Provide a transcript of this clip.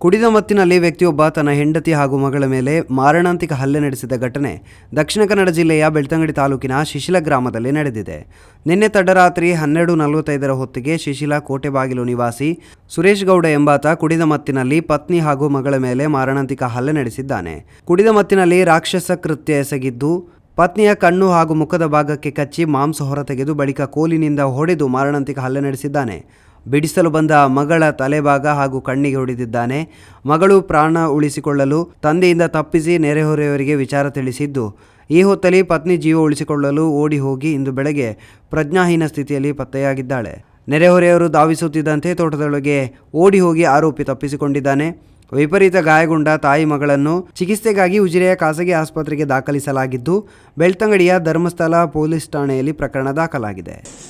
ಕುಡಿದ ಮತ್ತಿನಲ್ಲಿ ವ್ಯಕ್ತಿಯೊಬ್ಬ ತನ್ನ ಹೆಂಡತಿ ಹಾಗೂ ಮಗಳ ಮೇಲೆ ಮಾರಣಾಂತಿಕ ಹಲ್ಲೆ ನಡೆಸಿದ ಘಟನೆ ದಕ್ಷಿಣ ಕನ್ನಡ ಜಿಲ್ಲೆಯ ಬೆಳ್ತಂಗಡಿ ತಾಲೂಕಿನ ಶಿಶಿಲ ಗ್ರಾಮದಲ್ಲಿ ನಡೆದಿದೆ. ನಿನ್ನೆ ತಡರಾತ್ರಿ ಹನ್ನೆರಡು ನಲವತ್ತೈದರ ಹೊತ್ತಿಗೆ ಶಿಶಿಲ ಕೋಟೆಬಾಗಿಲು ನಿವಾಸಿ ಸುರೇಶ್ ಗೌಡ ಎಂಬಾತ ಕುಡಿದ ಮತ್ತಿನಲ್ಲಿ ಪತ್ನಿ ಹಾಗೂ ಮಗಳ ಮೇಲೆ ಮಾರಣಾಂತಿಕ ಹಲ್ಲೆ ನಡೆಸಿದ್ದಾನೆ. ಕುಡಿದ ಮತ್ತಿನಲ್ಲಿ ರಾಕ್ಷಸ ಕೃತ್ಯ ಎಸಗಿದ್ದು, ಪತ್ನಿಯ ಕಣ್ಣು ಹಾಗೂ ಮುಖದ ಭಾಗಕ್ಕೆ ಕಚ್ಚಿ ಮಾಂಸ ಹೊರತೆಗೆದು ಬಳಿಕ ಕೋಲಿನಿಂದ ಹೊಡೆದು ಮಾರಣಾಂತಿಕ ಹಲ್ಲೆ ನಡೆಸಿದ್ದಾನೆ. ಬಿಡಿಸಲು ಬಂದ ಮಗಳ ತಲೆಭಾಗ ಹಾಗೂ ಕಣ್ಣಿಗೆ ಹೊಡೆದಿದ್ದಾನೆ. ಮಗಳು ಪ್ರಾಣ ಉಳಿಸಿಕೊಳ್ಳಲು, ತಂದೆಯಿಂದ ತಪ್ಪಿಸಿ ನೆರೆಹೊರೆಯವರಿಗೆ ವಿಚಾರ ತಿಳಿಸಿದ್ದು. ಈ ಹೊತ್ತಲ್ಲಿ ಪತ್ನಿ ಜೀವ ಉಳಿಸಿಕೊಳ್ಳಲು ಓಡಿ ಹೋಗಿ ಇಂದು ಬೆಳಗ್ಗೆ ಪ್ರಜ್ಞಾಹೀನ ಸ್ಥಿತಿಯಲ್ಲಿ ಪತ್ತೆಯಾಗಿದ್ದಾಳೆ. ನೆರೆಹೊರೆಯವರು ಧಾವಿಸುತ್ತಿದ್ದಂತೆ ತೋಟದೊಳಗೆ ಓಡಿ ಹೋಗಿ ಆರೋಪಿ ತಪ್ಪಿಸಿಕೊಂಡಿದ್ದಾನೆ. ವಿಪರೀತ ಗಾಯಗೊಂಡ ತಾಯಿ ಮಗಳನ್ನು ಚಿಕಿತ್ಸೆಗಾಗಿ ಉಜಿರೆಯ ಖಾಸಗಿ ಆಸ್ಪತ್ರೆಗೆ ದಾಖಲಿಸಲಾಗಿದ್ದು, ಬೆಳ್ತಂಗಡಿಯ ಧರ್ಮಸ್ಥಳ ಪೊಲೀಸ್ ಠಾಣೆಯಲ್ಲಿ ಪ್ರಕರಣ ದಾಖಲಾಗಿದೆ.